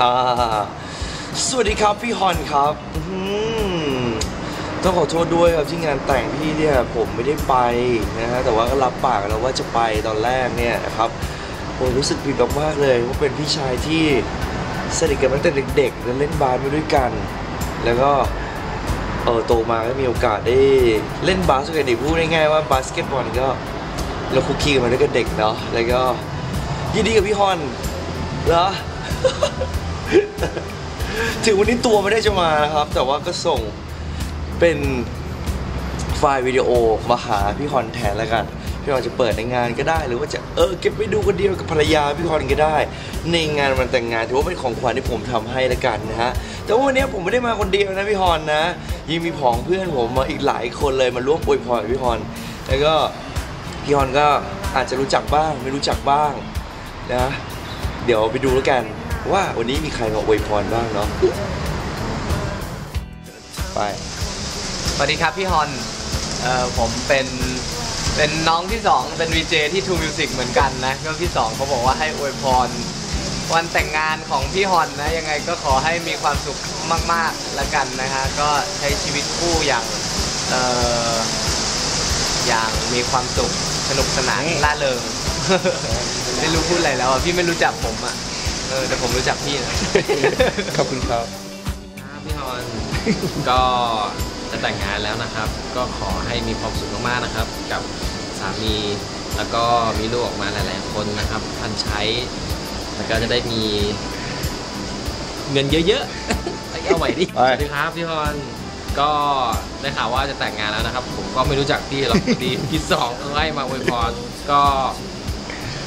อ่าสวัสดีครับพี่ฮอนครับอื้อหือต้องขอโทษด้วยครับที่งานแต่งพี่เนี่ยผมไม่ได้ไปนะฮะแต่ว่าก็รับปากแล้วว่าจะไปตอนแรกเนี่ยนะครับผมรู้สึกผิดมากๆเลยว่าเป็นพี่ชายที่สนิทกันมาตั้งแต่เด็กๆแล้วเล่นบาสมาด้วยกัน แล้วก็เออโตมาก็มีโอกาสได้เล่นบาสกับเด็กพูดง่ายๆว่าบาสเกตบอลก็เราคุกคีกันมาด้วยกันเด็กเนาะแล้วก็ยินดีกับพี่ฮอนเหรอ ถึงวันนี้ตัวไม่ได้จะมานะครับ แต่ว่าก็ส่งเป็นไฟล์วิดีโอมาหาพี่ฮอนแทนแล้วกัน พี่ฮอนจะเปิดในงานก็ได้ หรือว่าจะเออเก็บไปดูคนเดียวกับภรรยาพี่ฮอนก็ได้ ในงานวันแต่งงานถือว่าเป็นของขวัญที่ผมทำให้แล้วกันนะฮะแต่ว่าวันนี้ผมไม่ได้มาคนเดียวนะพี่ฮอนนะยังมีผองเพื่อนผมมาอีกหลายคนเลยมาร่วมอวยพรพี่ฮอนแล้วก็พี่ฮอนก็อาจจะรู้จักบ้างไม่รู้จักบ้างนะเดี๋ยวไปดูแล้วกัน ว่าวันนี้มีใครมาอวยพรบ้างเนาะไปสวัสดีครับพี่ฮอนเอ่อผมเป็นเป็นน้องที่สองเป็นวีเจที่ True Music เหมือนกันนะก็พี่สองเขาบอกว่าให้อวยพรวันแต่งงานของพี่ฮอนนะยังไงก็ขอให้มีความสุขมากๆแล้วกันนะฮะก็ใช้ชีวิตคู่อย่างเอ่ออย่างมีความสุขสนุกสนานล่าเริงไม่รู้พูดอะไรแล้วอะพี่ไม่รู้จักผมอะ ออแต่ผมรู้จักพี่นะ ขอบคุณครับครับพี่ฮอนก็จะแต่งงานแล้วนะครับ ก็ขอให้มีความสุขมากๆนะครับ กับสามีแล้วก็มีลูกออกมาหลาย ๆ คนนะครับทันใช้ แล้วก็จะได้มีเงินเยอะๆเอาใหม่ดิไปสวัสดีครับพี่ฮอนก็ได้ข่าวว่าจะแต่งงานแล้วนะครับ ผมก็ไม่รู้จักพี่หรอกพอดีพี่สองเขาให้มาอวยพรก็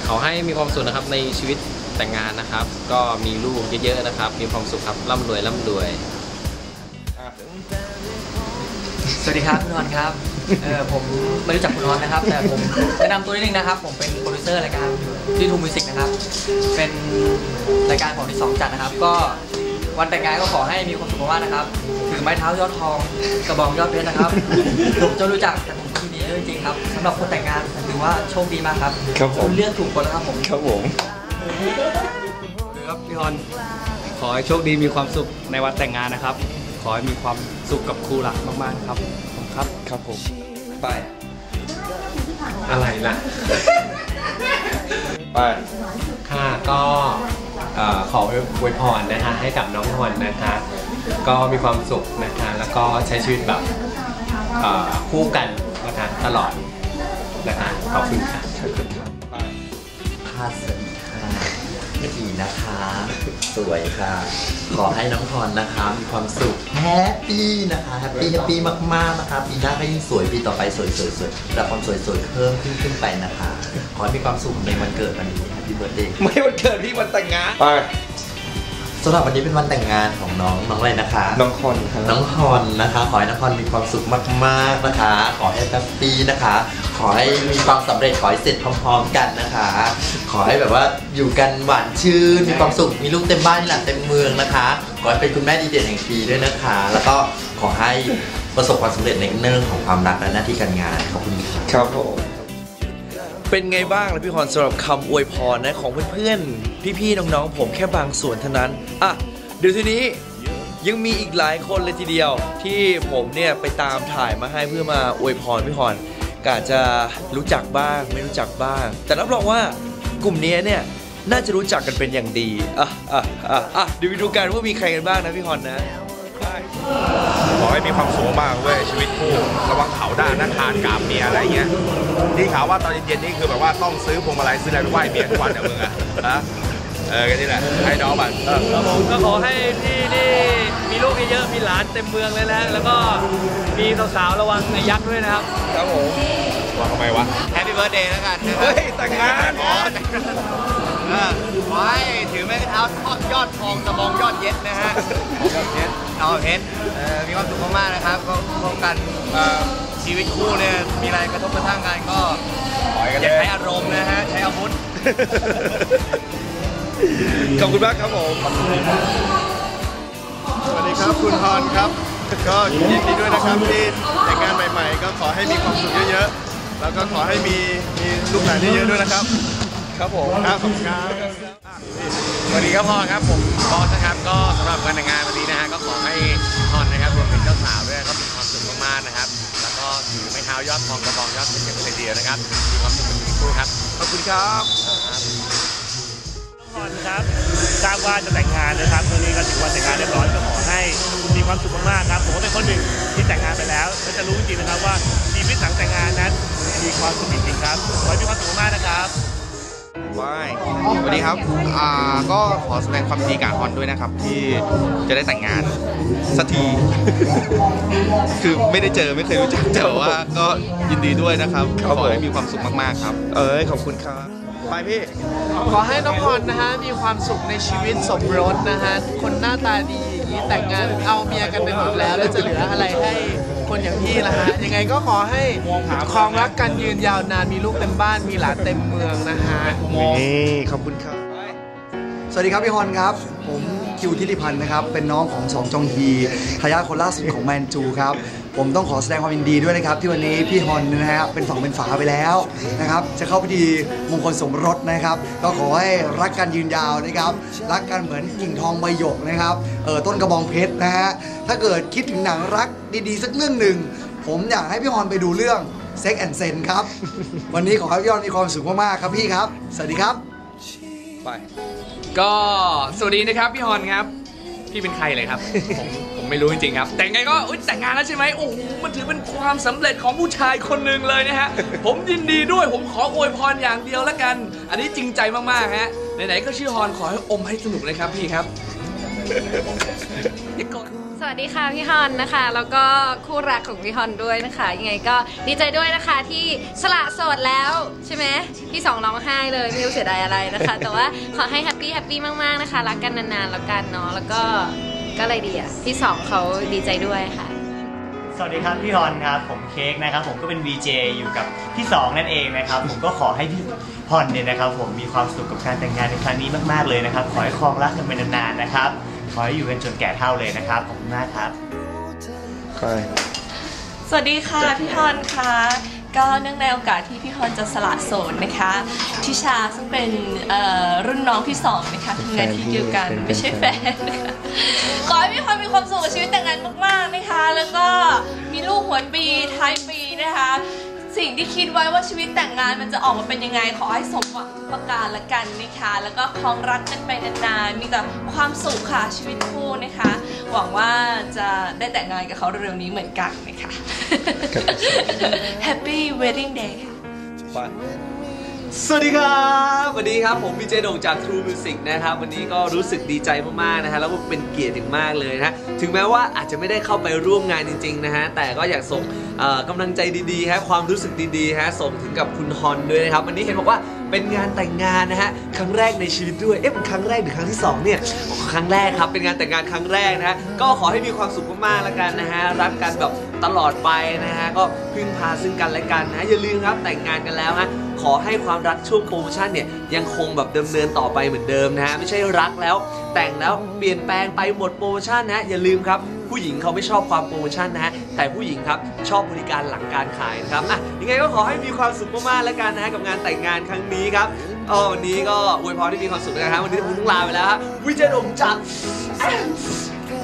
ขอให้มีความสุขนะครับในชีวิต แต่งงานนะครับ ก็มีลูกเยอะๆนะครับ มีความสุขครับร่ำรวยร่ำรวย สวัสดีครับคุณนอนครับเออผมไม่รู้จักคุณนอนนะครับ แต่ผมแนะนำตัวนิดนึงนะครับ ผมเป็นโปรดิวเซอร์รายการที่ทูมิวสิกนะครับ เป็นรายการของที่สองจัดนะครับ ก็วันแต่งงานก็ขอให้มีความสุขมากๆนะครับ ถือไม้เท้ายอดทอง กระบองยอดเพชรนะครับ ผมจะรู้จักแต่ผมที่ดีด้วยจริงๆครับสำหรับคนแต่งงานผมถือว่าโชคดีมากครับครับผม ณเลือกถูกคนแล้วครับผม ครับผม ครับพี่ฮอนขอให้โชคดีมีความสุขในวันแต่งงานนะครับ ขอให้มีความสุขกับคู่รักมากๆครับผมครับครับผมไปอะไรล่ะไปค่ะก็เอ่อขออวยพรนะคะให้กับน้องฮอนนะคะก็มีความสุขนะคะแล้วก็ใช้ชีวิตแบบเอ่อคู่กันนะคะตลอดนะคะขอบคุณค่ะค่ะสวัสดีค่ะ อีนะคะ สวยค่ะ ขอให้น้องพรนะคะ มีความสุขแฮปปี้นะคะแฮปปี้แฮปปี้มากๆนะคะปีหน้าก็ยิ่งสวยปีต่อไปสวยสวยสวยระความสวยสวยเพิ่มขึ้นขึ้นไปนะคะ ขอให้มีความสุขในวันเกิดวันนี้แฮปปี้เบิร์ดเดย์ไม่วันเกิดพี่วันแต่งงานไปสำหรับวันนี้เป็นวันแต่งงานของน้องน้องอะไรนะคะ น้องคอนครับน้องฮอนนะคะ ขอให้น้องฮอนมีความสุขมาก ๆนะคะ ขอให้แฮปปี้นะคะ ขอให้มีความสำเร็จขอให้เสร็จพร้อม ๆ กันนะคะข อให้แบบว่าอยู่กันหวานชื่น มีความสุข มีลูกเต็มบ้านนี่แหละเต็มเมืองนะคะ ขอให้เป็นคุณแม่ดีเด่นแห่งปีด้วยนะคะ แล้วก็ขอให้ประสบความสำเร็จในเรื่องของความรักและหน้าที่การงานขอบคุณค่ะครับผมเป็นไงบ้างล่ะพี่ฮอนสำหรับคำอวยพรนะของเพื่อนๆ พี่ๆ น้องๆ ผมแค่บางส่วนเท่านั้น อะ เดี๋ยวทีนี้ยังมีอีกหลายคนเลยทีเดียว ที่ผมเนี่ยไปตามถ่ายมาให้เพื่อมาอวยพรพี่ฮอนกอาจจะรู้จักบ้างไม่รู้จักบ้าง แต่รับรองว่า กลุ่มนี้เนี่ยน่าจะรู้จักกันเป็นอย่างดีอะอะอะอะเดี๋ยวไปดูกันว่ามีใครกันบ้างนะพี่ฮอนนะ ขอให้มีความสุขมากเว้ยชีวิตคู่ระวังเผาด้านนะทานกามเมียอะไรเงี้ยนี่ข่าวว่าตอนเย็นๆนี่คือแบบว่าต้องซื้อพวงมาลัยซื้ออะไรไปไหว้เมียทุกวันเนี่ยมึงอะฮะเออกันนี่แหละให้น้องมันเออครับผมก็ขอให้พี่นี่มีลูกเยอะๆมีหลานเต็มเมืองเลยนะแล้วก็มีสาวๆระวังในยักษ์ด้วยนะครับ ครับผม ว่าทำไมวะแฮปปี้เบิร์ดเดย์แล้วกันนะครัเฮ้บยแต่งงานอ๋อเออขอให้ถือไม้เท้ายอดทองกระบองยอดเย็ดนะฮะยอดเย็ดเอาเพชรเออมีความสุขมากๆนะครับก็พบกันเอ่อชีวิตคู่เนี่ยมีอะไรกระทบกระทั่งกันก็ปล่อยกันอเลย่ายใช้อารมณ์นะฮะใช้อาวุธขอบคุณมากครับผมสวัสดีครับคุณฮอนครับ ก็ยินดีด้วยนะครับที่แต่งงานใหม่ ๆ ก็ขอให้มีความสุขเยอะๆ แล้วก็ขอให้มีมีลูกหลานเยอะๆด้วยนะครับ ครับผมครับขอบคุณครับสวัสดีครับพ่อครับผมบอสนะครับก็สำหรับการแต่งงานวันนี้นะฮะก็ขอให้ฮอนนะครับรวมถึงเจ้าสาวด้วยก็มีความสุขมากๆนะครับ แล้วก็ถือไม้เท้ายอดทองกระบองยอดเพชรกันเลยทีเดียวนะครับมีความสุขเป็นชีวิตคู่ครับขอบคุณครับพรครับทราบว่าจะแต่งงานนะครับตอนนี้ก็ถือว่าแต่งงานเรียบร้อยก็ขอให้มีความสุขมากๆครับผมก็เป็นคนหนึ่งที่แต่งงานไปแล้วก็จะรู้จริงๆนะครับว่าชีวิตหลังแต่งงานนั้น มีความสุขจริงๆครับขอให้มีความสุขมากนะครับว้ายสวัสดีครับ อ่า ก็ขอแสดงความดีกับฮอนด้วยนะครับ ที่จะได้แต่งงานสักที คือไม่ได้เจอไม่เคยรู้จักแต่ว่าก็ยินดีด้วยนะครับ ขอให้มีความสุขมากๆครับ เอ้ยขอบคุณครับ ไปพี่ ขอให้น้องพรนะฮะมีความสุขในชีวิตสมรสนะฮะ คนหน้าตาดีอย่างนี้แต่งงานเอาเมียกันไปหมดแล้วแล้วจะเหลืออะไรให้ คนอย่างพี่ล่ะฮะ ยังไงก็ขอให้ครองรักกันยืนยาวนาน มีลูกเต็มบ้าน มีหลานเต็มเมืองนะฮะ นี่ขอบคุณครับ สวัสดีครับพี่ฮอนครับ ผมคิวทิติพันธ์นะครับ เป็นน้องของสองจองฮีทายาทคนล่าสุดของแมนจูครับ ผมต้องขอแสดงความยินดีด้วยนะครับ ที่วันนี้พี่ฮอนนะฮะเป็นฝั่งเป็นฝาไปแล้วนะครับ จะเข้าพิธีมงคลสมรสนะครับ ก็ขอให้รักกันยืนยาวนะครับ รักกันเหมือนกิ่งทองใบหยกนะครับเออต้นกระบองเพชรนะฮะถ้าเกิดคิดถึงหนังรักดีๆ สักเรื่องหนึ่งผมอยากให้พี่ฮอนไปดูเรื่อง Sex and Sense ครับ วันนี้ขอให้พี่ฮอนมีความสุขมากๆครับพี่ครับ สวัสดีครับก็สวัสดีนะครับพี่ฮอนครับ พี่เป็นใครเลยครับผมผม ไม่รู้จริงๆครับ แต่ไงก็อุ๊ยแต่งงานแล้วใช่ไหมโอ้โหมันถือเป็นความสำเร็จของผู้ชายคนหนึ่งเลยนะฮะ ผมยินดีด้วยผมขออวยพรอย่างเดียวแล้วกัน อันนี้จริงใจมากๆฮะไหนๆก็ชื่อฮอนขอให้อมให้สนุกเลยครับพี่ครับอย่ากด สวัสดีค่ะพี่ฮอนนะคะ แล้วก็คู่รักของพี่ฮอนด้วยนะคะ ยังไงก็ดีใจด้วยนะคะที่สละโสดแล้วใช่ไหมพี่สองร้องไห้เลยไม่รู้เสียดายอะไรนะคะ แต่ว่าขอให้แฮปปี้แฮปปี้มากๆนะคะ รักกันนานๆแล้วกันเนาะแล้วก็ ก็อะไรดีอะพี่สองเขาดีใจด้วยค่ะ สวัสดีครับพี่ฮอนครับ ผมเค้กนะครับ ผมก็เป็น VJ อยู่กับพี่สองนั่นเองนะครับ ผมก็ขอให้พี่ฮอนเนี่ยนะครับ ผมมีความสุขกับการแต่งงานในครั้งนี้มากๆเลยนะครับ ขอให้ครองรักกันไปนานๆนะครับ ขอให้อยู่กันจนแก่เท่าเลยนะครับขอบคุณมากครับสวัสดีค่ะพี่ฮอนค่ะก็เนื่องในโอกาสที่พี่ฮอนจะสละโสดนะคะทิชาซึ่งเป็นเอ่อรุ่นน้องพี่สองนะคะทำงานที่เดียวกันไม่ใช่แฟนนะคะ ขอให้พี่ฮอนมีความสุขกับชีวิตแต่งงานมาก ๆ นะคะ แล้วก็มีลูกหัวปีท้ายปีนะคะ สิ่งที่คิดไว้ว่าชีวิตแต่งงานมันจะออกมาเป็นยังไง ขอให้สมหวังทุกประการละกันนะคะ แล้วก็ครองรักกันไปนานๆ มีแต่ความสุขค่ะชีวิตคู่นะคะ หวังว่าจะได้แต่งงานกับเขาเร็วๆนี้เหมือนกันนะคะ Happy Wedding Day สวัสดีครับสวัสดีครับผมพีเจโด่งจาก True Music นะครับ วันนี้ก็รู้สึกดีใจมากๆนะฮะแล้วก็เป็นเกียรติอย่างมากเลยนะฮะถึงแม้ว่าอาจจะไม่ได้เข้าไปร่วมงานจริง ๆ นะฮะแต่ก็อยากส่งเอ่อกำลังใจดีๆฮะความรู้สึกดีๆฮะส่งถึงกับคุณฮอนด้วยนะครับวันนี้เห็นบอกว่าเป็นงานแต่งงานนะฮะครั้งแรกในชีวิตด้วยเอ๊ะมันครั้งแรกหรือครั้งที่สองเนี่ยครั้งแรกครับเป็นงานแต่งงานครั้งแรกนะฮะก็ขอให้มีความสุขมากๆแล้วกันนะฮะรักกันแบบ ตลอดไปนะฮะก็พึ่งพาซึ่งกันและกันนะอย่าลืมครับแต่งงานกันแล้วฮะขอให้ความรักช่วงโปรโมชั่นเนี่ยยังคงแบบดำเนินต่อไปเหมือนเดิมนะฮะไม่ใช่รักแล้ว แต่งแล้วเปลี่ยนแปลงไปหมดโปรโมชั่นนะฮะอย่าลืมครับผู้หญิงเขาไม่ชอบความโปรโมชั่นนะฮะ แต่ผู้หญิงครับชอบบริการหลังการขายนะครับ อะ ยังไงก็ขอให้มีความสุขมากๆ แล้วกันนะฮะกับงานแต่งงานครั้งนี้ครับอ๋อวันนี้ก็อวยพรที่มีความสุขนะครับ วันนี้ผมต้องลาไปแล้วฮะวิจารณ์จาก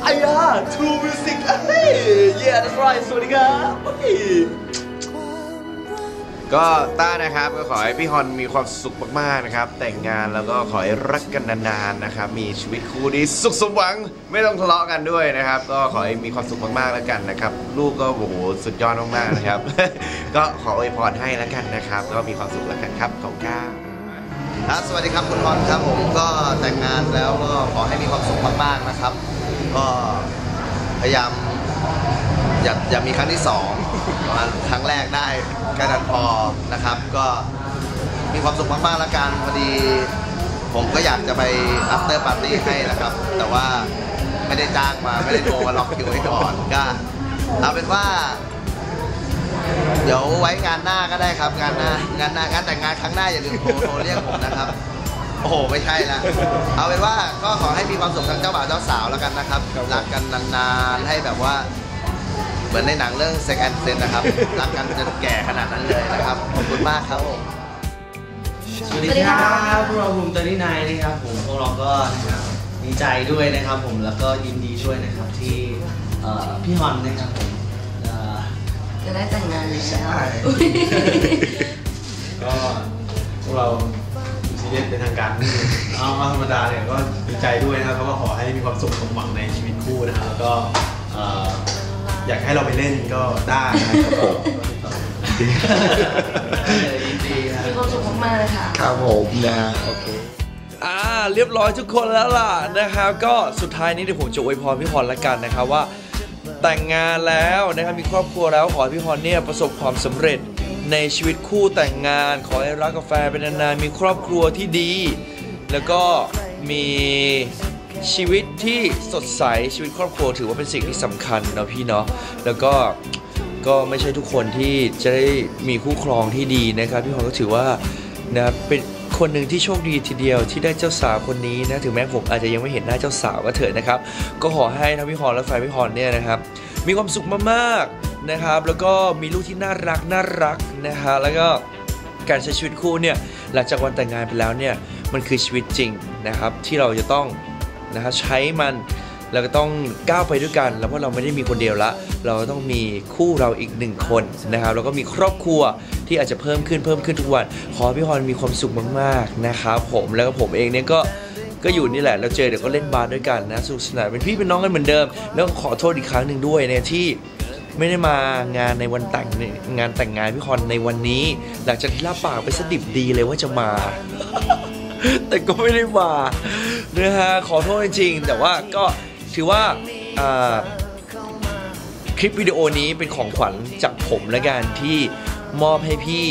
ไอ้ยา True Music เฮ้ย yeah that's right สวัสดีครับเฮ้ยก็ต้านะครับก็ขอให้พี่ฮอนมีความสุขมากๆนะครับ แต่งงานแล้วก็ขอให้รักกันนานๆนะครับ มีชีวิตคู่ที่สุขสมหวังไม่ต้องทะเลาะกันด้วยนะครับ ก็ขอให้มีความสุขมากๆแล้วกันนะครับ ลูกก็โอ้โหสุดยอดมากๆนะครับ ก็ขออวยพรให้แล้วกันนะครับ ก็มีความสุขแล้วกันครับขอบคุณครับครับสวัสดีครับคุณฮอนครับผมก็แต่งงานแล้วก็ขอให้มีความสุขมากๆนะครับ ก็พยายามอย่าอย่ามีครั้งที่สองครั้งแรกได้แค่นั้นพอนะครับ ก็มีความสุขมากๆแล้วกันพอดี ผมก็อยากจะไป after party ให้นะครับ แต่ว่าไม่ได้จ้างมาไม่ได้โทรมาล็อกคิวไว้ก่อนก็เอาเป็นว่า เดี๋ยวไว้งานหน้าก็ได้ครับ งานหน้างานหน้างานแต่งงานครั้งหน้าอย่าลืมโทรโทรเรียกผมนะครับ โอ้โหไม่ใช่ละเอาเป็นว่าก็ขอให้มีความสุขทั้งเจ้าบ่าวเจ้าสาวแล้วกันนะครับรักกันนานๆให้แบบว่า เหมือนในหนังเรื่อง Second Sense นะครับ รักกันจนแก่ขนาดนั้นเลยนะครับขอบคุณมากครับผม สวัสดีครับพวกเราภูมิเตอร์ที่นายนะครับผมพวกเราก็นะครับดีใจด้วยนะครับผมแล้วก็ยินดีด้วยนะครับที่เอ่อพี่ฮอนนะครับผมเอ่อจะได้แต่งงานแล้ว ก็พวกเราซี เรียสเป็นทางการเอาเอาธรรมดาเนี่ยก็ดีใจด้วยนะครับแล้วก็ขอให้มีความสุขสมหวังในชีวิตคู่นะครับแล้วก็เอ่ออยากให้เราไปเล่นก็ได้นะครับผมยินดีครับมีความสุขมากๆเลยค่ะ ครับผมนะโอเค อ่าเรียบร้อยทุกคนแล้วล่ะนะครับ ก็สุดท้ายนี้เดี๋ยวผมจะอวยพรพี่พรละกันนะครับว่า แต่งงานแล้วนะครับมีครอบครัวแล้วขอให้พี่พรเนี่ยประสบความสำเร็จ ในชีวิตคู่แต่งงาน ขอให้รักกาแฟนเป็นนานๆมีครอบครัวที่ดี แล้วก็มีชีวิตที่สดใสชีวิตครอบครัวถือว่าเป็นสิ่งที่สำคัญเนาะพี่เนาะแล้วก็ก็ไม่ใช่ทุกคนที่จะได้มีคู่ครองที่ดีนะครับพี่พรก็ถือว่านะเป็น คนหนึ่งที่โชคดีทีเดียวที่ได้เจ้าสาวคนนี้นะถึงแม้ผมอาจจะยังไม่เห็นหน้าเจ้าสาวก็เถอะนะครับ ก็ขอให้ทั้งพี่หอนและแฟนพี่หอนเนี่ยนะครับมีความสุขมากๆนะครับ แล้วก็มีลูกที่น่ารักน่ารักนะฮะแล้วก็การใช้ชีวิตคู่เนี่ยหลังจากวันแต่งงานไปแล้วเนี่ยมันคือชีวิตจริงนะครับที่เราจะต้องนะฮะใช้มัน แล้วก็ต้องก้าวไปด้วยกัน แล้วเพราะเราไม่ได้มีคนเดียวละ เราต้องมีคู่เราอีกหนึ่งคนนะครับแล้วก็มีครอบครัวที่อาจจะเพิ่มขึ้นเพิ่มขึ้นทุกวัน ขอพี่พรมีความสุขมากๆนะครับผมแล้วก็ผมเองเนี่ยก็ก็อยู่นี่แหละเราเจอเดี๋ยวก็เล่นบาสด้วยกันนะสนุกสนานเป็นพี่เป็นน้องกันเหมือนเดิม แล้วขอโทษอีกครั้งหนึ่งด้วยเนี่ยที่ไม่ได้มางานในวันแต่งงานแต่งงานพี่คอนในวันนี้ หลังจากที่รับปากไปสดิบดีเลยว่าจะมา แต่ก็ไม่ได้มานะฮะขอโทษจริงๆแต่ว่าก็ ถือว่าคลิปวิดีโอนี้เป็นของขวัญจากผมและกันที่มอบให้พี่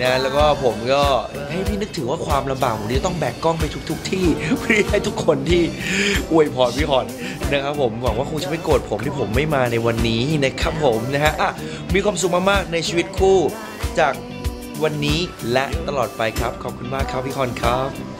นะแล้วก็ผมก็ให้พี่นึกถึงว่าความลำบากผมที่ต้องแบกกล้องไปทุกๆที่เพื่อให้ทุกคนที่อวยพรพี่ฮอนนะครับผมหวังว่าคงจะไม่โกรธผมที่ผมไม่มาในวันนี้นะครับผมนะฮะอะมีความสุขมากๆในชีวิตคู่จากวันนี้และตลอดไปครับ ขอบคุณมากครับพี่ฮอนครับ